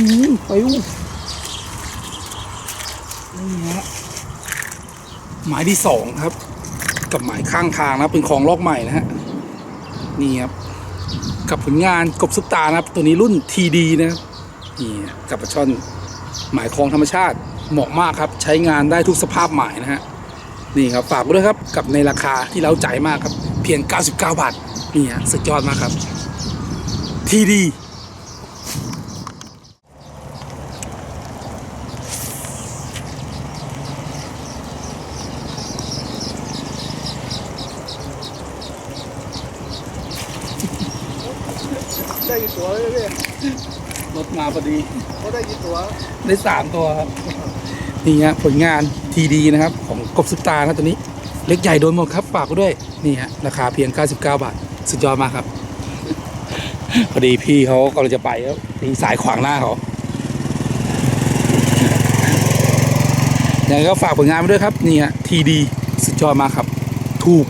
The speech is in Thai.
อืมปอู้นี่ฮะหมายที่สองครับ กับหมายข้างทางนะเป็นของลอกใหม่นะฮะนี่ครับกับผลงานกบซุปตานะครับ ตัวนี้รุ่น TD นะนี่กับปลาช่อนหมายคลองธรรมชาติเหมาะมากครับ ใช้งานได้ทุกสภาพหมายนะฮะนี่ครับฝากด้วยครับกับในราคาที่เราจ่ายมากครับ เพียง 99 บาทนี่ฮะสุดยอดมากครับ ทีดี ได้กี่ตัวเลยพี่รถมาพอดี เขาได้กี่ตัวได้สามตัวครับ นี่ฮะผลงานทีดีนะครับ ของกบซุปตาครับตัวนี้ เล็กใหญ่โดนหมดครับฝากไว้ด้วย นี่ฮะราคาเพียง 99 บาท สุดยอดมากครับ พอดีพี่เขากำลังจะไปครับมีสายขวางหน้าเขายังไงก็ฝากผลงานไว้ด้วยครับ นี่ฮะทีดีสุดยอดมากครับ ถูก